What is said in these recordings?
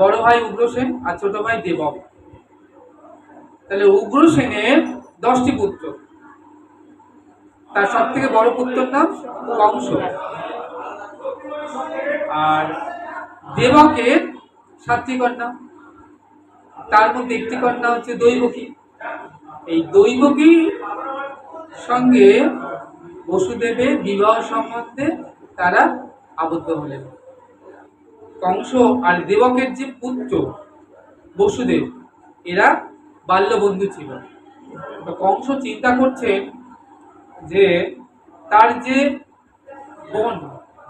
বড় ভাই উগ্রসেন আর ছোট ভাই দেবক। তাহলে উগ্রসেনের দশটি পুত্র। তার সব থেকে বড় পুত্রের নাম কংস। আর দেবকের সাতটি কন্যা। তার মধ্যে একটি কন্যা হচ্ছে দৈবকী। এই দৈবকী সঙ্গে বসুদেবের বিবাহ সম্বন্ধে তারা আবদ্ধ হলেন। কংস আর দেবকের যে পুত্র বসুদেব, এরা বাল্যবন্ধু ছিল। তো কংস চিন্তা করছেন যে তার যে বোন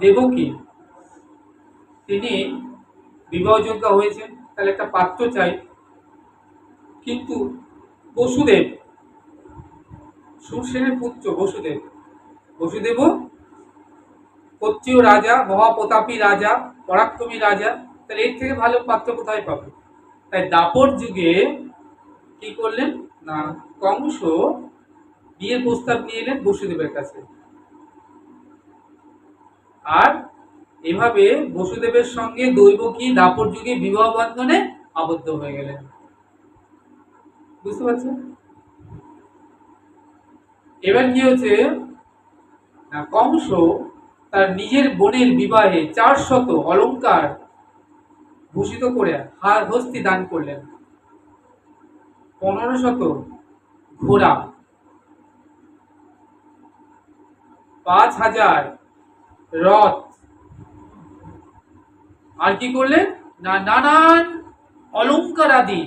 দেবকী, তিনি বিবাহযোগ্য হয়েছেন, তাহলে একটা পাত্র চাই। কিন্তু বসুদেব, সুরসেনের পুত্র বসুদেব, বসুদেবও ক্ষত্রিয় রাজা, মহাপ্রতাপী রাজা, পরাক্রমী রাজা, তাহলে এর থেকে ভালো পাত্র কোথায় পাবে? তাই দাপর যুগে কি করলেন? না কংস বিয়ের প্রস্তাব নিয়ে এলেন বসুদেবের কাছে। আর এভাবে বসুদেবের সঙ্গে দৈবকী দাপর যুগে বিবাহ বন্ধনে আবদ্ধ হয়ে গেলেন। বুঝতে পারছেন? এবার কি হচ্ছে? কংস তার নিজের বোনের বিবাহে চার শত অলঙ্কার ভূষিত করে হার হস্তি দান করলেন। পনেরো শত ঘোড়া। পাঁচ হাজার রথ। আর কি করলেন? না, নানান অলঙ্কার আদি।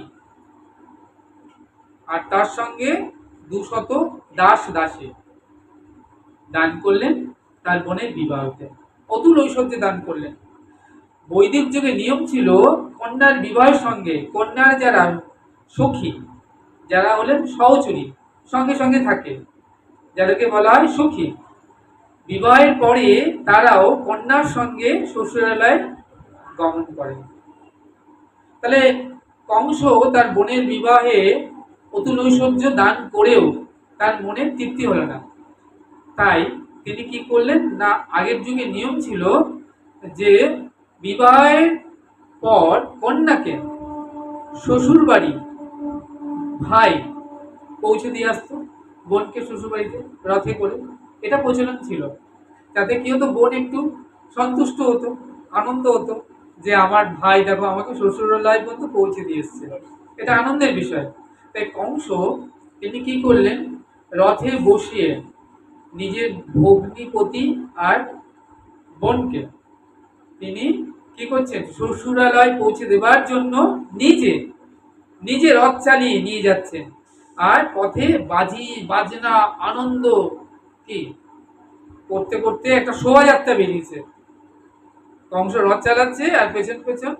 আর তার সঙ্গে দুশত দাস দাসে দান করলেন। তার বোনের বিবাহতে অতুল ঐশ্বর্যে দান করলেন। বৈদিক যুগে নিয়ম ছিল কন্যার বিবাহের সঙ্গে, কন্যার যারা সখী, যারা হলেন সহচরী, সঙ্গে সঙ্গে থাকে। যাদেরকে বলা হয় সখী। বিবাহের পরে তারাও কন্যার সঙ্গে শ্বশুরালয়ে গমন করেন। তাহলে কংস তার বোনের বিবাহে অতুল ঐশ্বর্য দান করেও তার মনের তৃপ্তি হলো না। তাই তিনি কি করলেন? না, আগের যুগে নিয়ম ছিল যে বিবাহের পর কন্যাকে শ্বশুর বাড়ি ভাই পৌঁছে দিয়ে আসতো, বোনকে শ্বশুর বাড়িতে রথে করে। এটা প্রচলন ছিল। তাতে কি হতো? বোন একটু সন্তুষ্ট হতো, আনন্দ হতো যে আমার ভাই দেখো আমাকে শ্বশুরালয় পর্যন্ত পৌঁছে দিয়ে এসছে এটা আনন্দের বিষয়। তাই কংস তিনি কি করলেন? রথে বসিয়ে নিজের ভগ্নিপতি আর বোনকে। তিনি কি করছেন? শ্বশুরালয় পৌঁছে দেবার জন্য নিজে নিজে রথ চালিয়ে নিয়ে যাচ্ছেন। আর পথে বাজি, বাজনা, আনন্দ কি? করতে করতে একটা শোভাযাত্রা বেরিয়েছে। কংস রথ চালাচ্ছে আর পেছন পেছন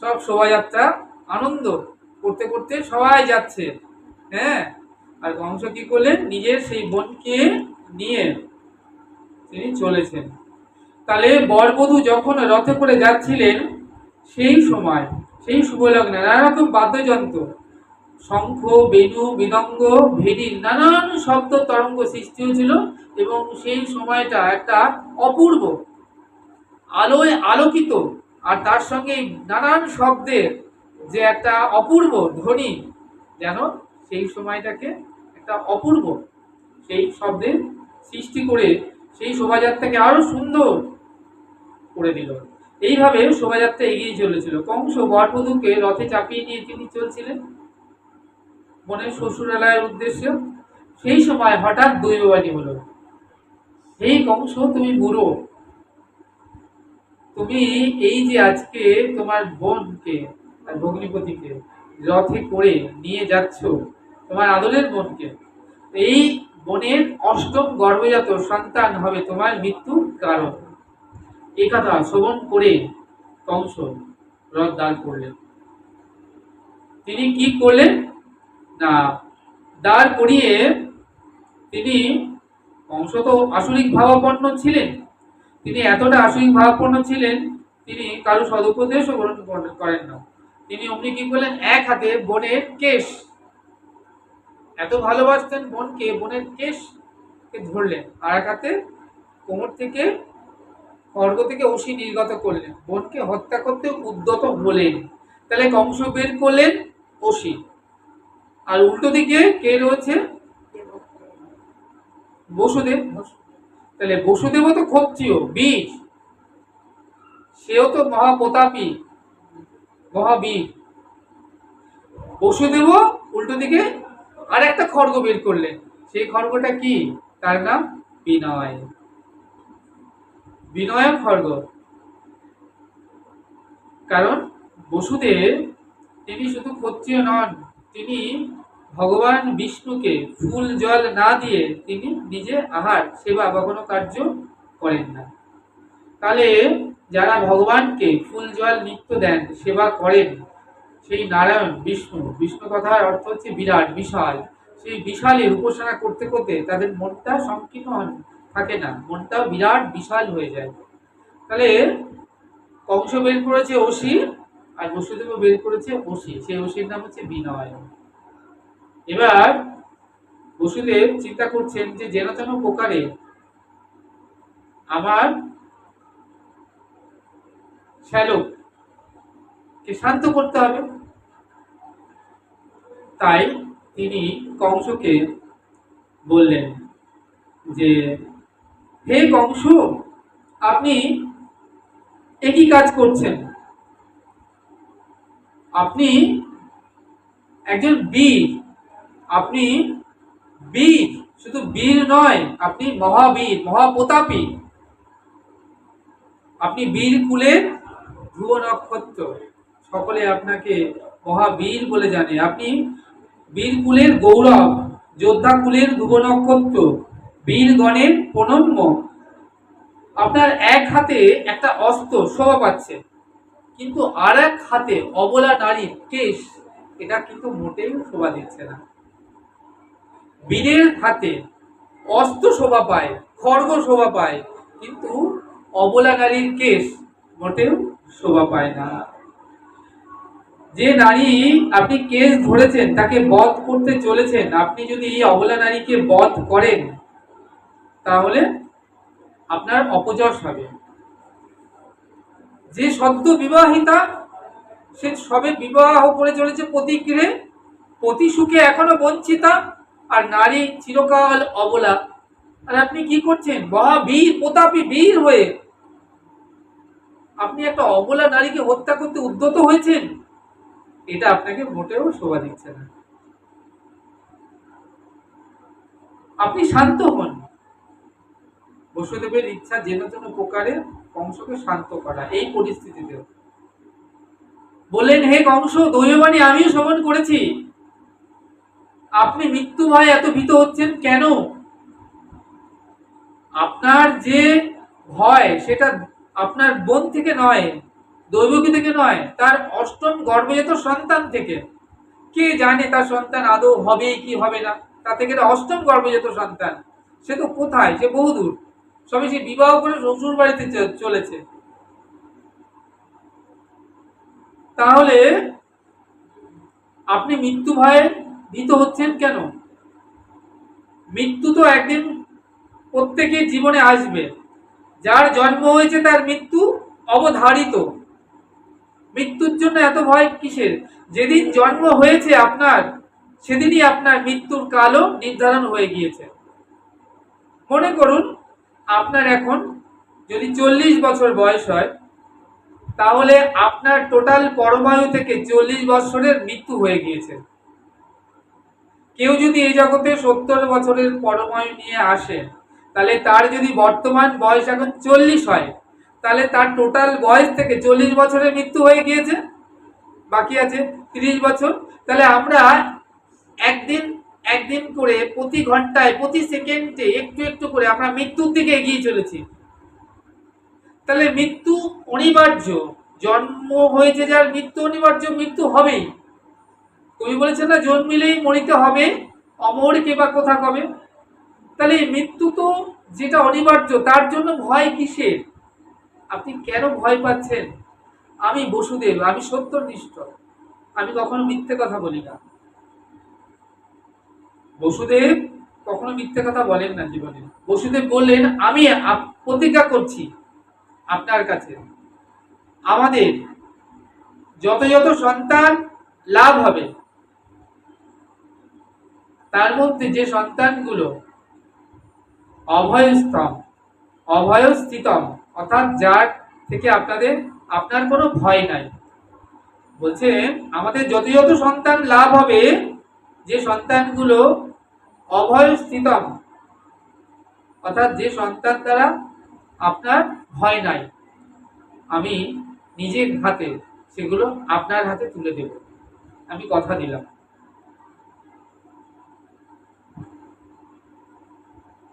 সব শোভাযাত্রা, আনন্দ করতে করতে সবাই যাচ্ছে। হ্যাঁ? আর কংস কি করলেন? নিজের সেই বোনকে নিয়ে তিনি চলেছেন। তাহলে বরবধূ যখন রথে করে যাচ্ছিলেন, সেই সময়, সেই শুভলগ্নে নানা রকম বাদ্যযন্ত্র, শঙ্খ, বেণু মৃদঙ্গ ভেড়ির নানান শব্দ তরঙ্গ সৃষ্টি হয়েছিল এবং সেই সময়টা একটা অপূর্ব আলোয় আলোকিত আর তার সঙ্গে নানান শব্দের যে একটা অপূর্ব ধ্বনি, যেন সেই সময়টাকে একটা অপূর্ব সেই শব্দের সৃষ্টি করে সেই শোভাযাত্রাকে আরও সুন্দর করে দিল। এইভাবে শোভাযাত্রা এগিয়ে চলেছিল। কংস বরবধূকে রথে চাপিয়ে নিয়ে তিনি চলছিলেন বোনের শ্বশুরালয়ের উদ্দেশ্যে। সেই সময় হঠাৎ দৈববাণী হলো এই কংস, তুমি বুড়ো। তুমি এই যে আজকে তোমার বোনকে আর ভগ্নিপতিকে রথে করে নিয়ে যাচ্ছ, তোমার আদরের বোনকে, এই বোনের অষ্টম গর্ভজাত সন্তান হবে তোমার মৃত্যুর কারণ। এই কথা শ্রবণ করে কংস রথ দাঁড় করলেন। তিনি কি করলেন? না দাঁড় করিয়ে তিনি কংস তো আসরিক ভাবাপন্ন ছিলেন। তিনি এতটা আসরিক ভাবাপন্ন ছিলেন, তিনি কারও সদুপদেশও গ্রহণ করেন না। তিনি অমনি কি করলেন? এক হাতে বোনের কেশ এত ভালোবাসতেন বোনকে, বোনের কেশ কে ধরলেন আর হাতে কোমর থেকে খড়গ থেকে অসি নির্গত করলেন। বোনকে হত্যা করতে উদ্যত হলেন। তাহলে কংস বের করলেন অসি আর উল্টো দিকে কে রয়েছে? বসুদেব। তাহলে বসুদেবও তো ক্ষত্রিয়, বীর। সেও তো মহাপ্রতাপী, মহাবীর। বসুদেবও উল্টো দিকে আর একটা খড়গ বের করলেন। সেই খড়গটা কি? তার নাম বিনয়। বিনয় খড়গ। কারণ বসুদেব, তিনি শুধু ক্ষত্রিয় নন, তিনি ভগবান বিষ্ণুকে ফুল, জল না দিয়ে তিনি নিজে আহার, সেবা বা কোনো কার্য করেন না। তাহলে যারা ভগবানকে ফুল, জল, নিত্য দেন, সেবা করেন সেই নারায়ণ, বিষ্ণু। বিষ্ণু কথার অর্থ হচ্ছে বিরাট, বিশাল। সেই বিশালের উপাসনা করতে করতে তাদের মনটা সংকীর্ণ থাকে না। মনটাও বিরাট, বিশাল হয়ে যায়। তাহলে কংস বের করেছে অসি আর বসুদেব বের করেছে অসি সেই অসির নাম হচ্ছে বিনয়। এবার বসুদেব চিন্তা করছেন যে যেন তেন প্রকারে আমার শ্যালককে শান্ত করতে হবে। তাই তিনি কংসকে বললেন যে, হে কংস, আপনি একই কাজ করছেন। আপনি একজন বীর। আপনি বীর, শুধু বীর নয়, আপনি মহাবীর, মহাপ্রতাপী। আপনি বীর কুলের ধ্রুব নক্ষত্র। সকলে আপনাকে মহাবীর বলে জানে। আপনি বীর কুলের গৌরব যোদ্ধাকুলের ধ্রুব নক্ষত্র বীরগণের প্রণম্য। আপনার এক হাতে একটা অস্ত্র, শোভা পাচ্ছে। কিন্তু আর এক হাতে অবলা নারীর কেশ, এটা কিন্তু মোটেই শোভা দিচ্ছে না। বীরের হাতে অস্ত্র শোভা পায়, খড়গ শোভা পায়, কিন্তু অবলা নারীর কেশ মোটেও শোভা পায় না। যে নারী আপনি কেস ধরেছেন, তাকে বধ করতে চলেছেন, আপনি যদি এই অবলা নারীকে বধ করেন, তাহলে আপনার অপযশ হবে। যে সদ্য বিবাহিতা, সে সবে বিবাহ করে চলেছে প্রতিগৃহে পতি সুখে এখনও বঞ্চিতা, আর নারী চিরকাল অবলা। আর আপনি কি করছেন? মহা বীর প্রতাপী বীর হয়ে আপনি একটা অবলা নারীকে হত্যা করতে উদ্যত হয়েছেন? এটা আপনাকে মোটেও শোভা দিচ্ছে না। আপনি শান্ত হন। বসুদেবের ইচ্ছা যেন তেন প্রকারে কংসকে শান্ত করা, এই পরিস্থিতিতে। বললেন, হে কংস, দৈববাণী আমিও শ্রবণ করেছি। আপনি মৃত্যু ভয় এত ভীত হচ্ছেন কেন? আপনার যে ভয়, সেটা আপনার বোন থেকে নয়। দৈবকী থেকে নয় তার অষ্টম গর্ভজাত সন্তান থেকে। কে জানে তার সন্তান আদৌ হবে কি হবে না? তা থেকে অষ্টম গর্ভজাত সন্তান। সে তো কোথায়? সে বহুদূর সবে সে বিবাহ করে শ্বশুর বাড়িতে চলেছে। তাহলে আপনি মৃত্যু ভয়ে ভীত হচ্ছেন কেন? মৃত্যু তো একদিন প্রত্যেকের জীবনে আসবে। যার জন্ম হয়েছে তার মৃত্যু অবধারিত। মৃত্যুর জন্য এত ভয় কিসের? যেদিন জন্ম হয়েছে আপনার, সেদিনই আপনার মৃত্যুর কালও নির্ধারণ হয়ে গিয়েছে। মনে করুন, আপনার এখন যদি চল্লিশ বছর বয়স হয়, তাহলে আপনার টোটাল পরমায়ু থেকে চল্লিশ বছরের মৃত্যু হয়ে গিয়েছে। কেউ যদি এই জগতে সত্তর বছরের পরমায়ু নিয়ে আসে, তাহলে তার যদি বর্তমান বয়স এখন চল্লিশ হয় তাহলে তার টোটাল বয়স থেকে চল্লিশ বছরের মৃত্যু হয়ে গিয়েছে। বাকি আছে তিরিশ বছর। তাহলে আমরা একদিন একদিন করে প্রতি ঘন্টায়, প্রতি সেকেন্ডে একটু একটু করে আমরা মৃত্যুর দিকে এগিয়ে চলেছি। তাহলে মৃত্যু অনিবার্য। জন্ম হয়েছে যার মৃত্যু অনিবার্য, মৃত্যু হবেই। কবি বলেছেন না, জন্মিলেই মরিতে হবে, অমর কে বা কোথা কবে? তাহলে মৃত্যু তো যেটা অনিবার্য, তার জন্য ভয় কিসের? আপনি কেন ভয় পাচ্ছেন? আমি বসুদেব, আমি সত্যনিষ্ঠ। আমি কখনো মিথ্যে কথা বলি না। বসুদেব কখনো মিথ্যে কথা বলেন না জীবনে। বসুদেব বললেন, আমি প্রতিজ্ঞা করছি আপনার কাছে। আমাদের যত যত সন্তান লাভ হবে, তার মধ্যে যে সন্তানগুলো অভয়স্তম অভয়স্থিতম অর্থাৎ যার থেকে আপনাদের, আপনার কোনো ভয় নাই। বলছেন, আমাদের যত যত সন্তান লাভ হবে যে সন্তানগুলো অভয়স্থিতম। অর্থাৎ যে সন্তান দ্বারা আপনার ভয় নাই, আমি নিজের হাতে সেগুলো আপনার হাতে তুলে দেব। আমি কথা দিলাম।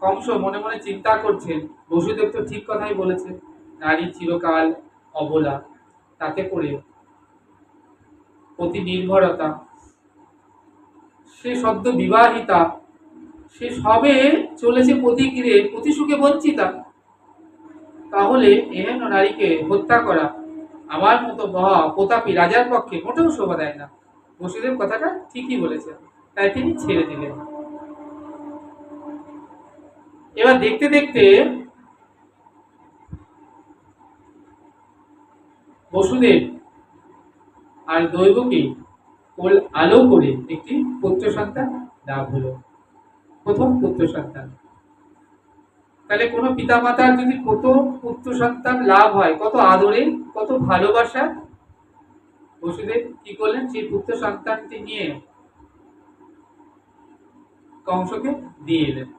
কংস মনে মনে চিন্তা করছেন বসুদেব তো ঠিক কথাই বলেছে, নারী চিরকাল অবলা। তাতে করে অতি নির্ভরতা। সে সদ্য বিবাহিতা, সে সবে চলেছে প্রতিক্রিয়ে প্রতিসুখে বঞ্চিতা। তাহলে এহেন নারীকে হত্যা করা আমার মতো মহা প্রতাপী রাজার পক্ষে মোটেও শোভা দেয় না। বসুদেব কথাটা ঠিকই বলেছে তাই তিনি ছেড়ে দিলেন। এবার দেখতে দেখতে বসুদেব আর দৈবকে কোল আলো করে একটি পুত্র সন্তান লাভ হলো। প্রথম পুত্র সন্তান। তাহলে কোনো পিতা মাতার যদি প্রথম পুত্র সন্তান লাভ হয়, কত আদরে, কত ভালোবাসা? বসুদেব কি করলেন? সেই পুত্র সন্তানটি নিয়ে কংসকে দিয়ে এলেন।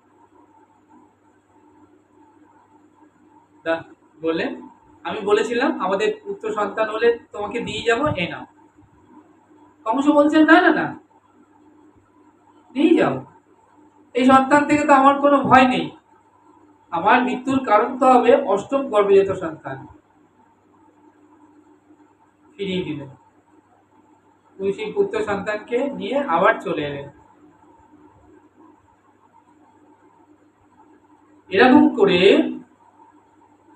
তা বললেন আমি বলেছিলাম, আমাদের পুত্র সন্তান হলে তোমাকে দিয়ে যাব, এ না কংস বলছেন, না না না। নিয়ে যাও। এই সন্তান থেকে তো আমার কোনো ভয় নেই। আমার মৃত্যুর কারণ তো হবে অষ্টম গর্ভজাত সন্তান। ফিরিয়ে দিলেন। তুই সেই পুত্র সন্তানকে নিয়ে আবার চলে এলেন। এরকম করে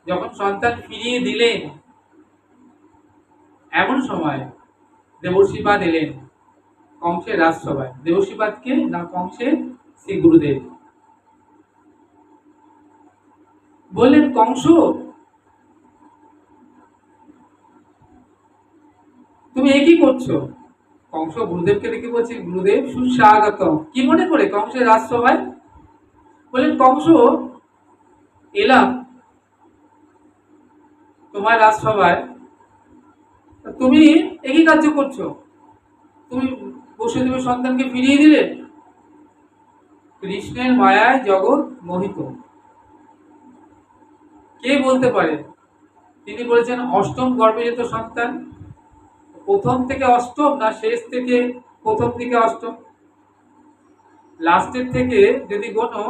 যখন সন্তান ফিরিয়ে দিলেন, এমন সময় দেবর্ষিপাদ এলেন কংসের রাজসভায়। দেবর্ষিপাদকে না কংসের শ্রী গুরুদেব। বললেন, কংস, তুমি এ কি করছ? কংস গুরুদেবকে দেখে বলছে, গুরুদেব সুস্বাগত কি মনে করে কংসের রাজসভায়? বললেন, কংস, এলাম তোমার রাজসভায় তুমি একই কার্য করছ। তুমি বসুদেবের সন্তানকে ফিরিয়ে দিলে? কৃষ্ণের মায়ায় জগৎ মোহিত। কে বলতে পারে? তিনি বলেছেন, অষ্টম গর্ভজাত সন্তান, প্রথম থেকে অষ্টম না শেষ থেকে প্রথম থেকে অষ্টম? লাস্টের থেকে যদি কোনো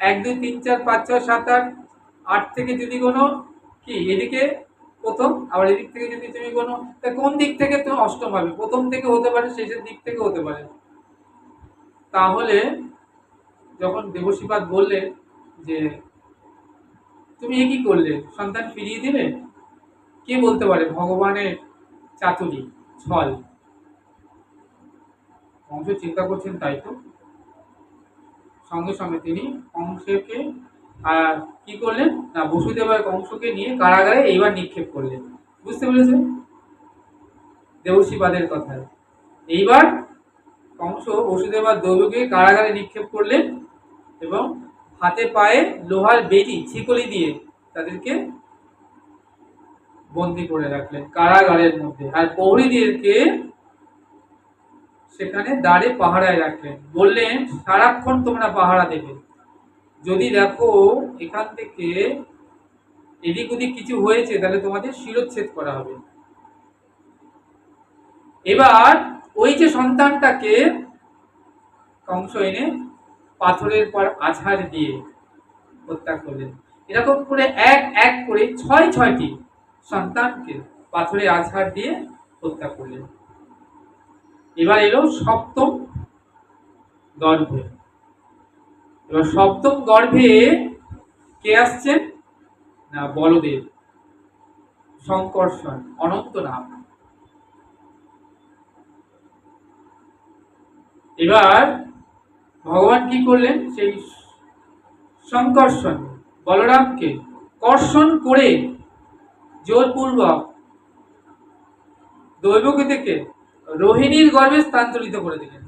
এক, দুই, তিন, চার, পাঁচ, ছয়, সাত, আট আট থেকে যদি কোনো কি, এদিকে প্রথম, আবার এদিক থেকে যদি তুমি কোনো, তা কোন দিক থেকে তুমি অষ্টম হবে? প্রথম থেকে হতে পারে, শেষের দিক থেকে হতে পারে। তাহলে যখন দেবশীপাদ বললেন যে, তুমি এ কি করলে? সন্তান ফিরিয়ে দিলে? কে বলতে পারে? ভগবানের চাতুরি, ছল। কংস চিন্তা করছেন তাই তো। সঙ্গে সঙ্গে তিনি আর কি করলেন? না বসুদেব আর কংসকে নিয়ে কারাগারে এইবার নিক্ষেপ করলেন। বুঝতে পেরেছেন? দেবশীপাদের কথায় এইবার কংস বসুদেব দৈবকে কারাগারে নিক্ষেপ করলেন এবং হাতে পায়ে লোহার বেটি ছিকলি দিয়ে তাদেরকে বন্দি করে রাখলেন কারাগারের মধ্যে। আর প্রহরীদেরকে সেখানে দাঁড়ে পাহারায় রাখলেন। বললেন, সারাক্ষণ তোমরা পাহারা দেবে। যদি দেখো এখান থেকে এদিক ওদিক কিছু হয়েছে, তাহলে তোমাদের শিরোচ্ছেদ করা হবে। এবার ওই যে সন্তানটাকে কংস এনে পাথরের পর আছাড় দিয়ে হত্যা করলেন। এরকম করে এক এক করে ছয় ছয়টি সন্তানকে পাথরে আছাড় দিয়ে হত্যা করলেন। এবার এলো সপ্তম গর্ভে। এবার সপ্তম গর্ভে কে আসছেন? না, বলদেব। শঙ্কর্ষণ অনন্ত নাম এবার ভগবান কি করলেন? সেই সংকর্ষণ বলরামকে কর্ষণ করে জোরপূর্বক দৈবকী থেকে রোহিণীর গর্ভে স্থানান্তরিত করে দিলেন।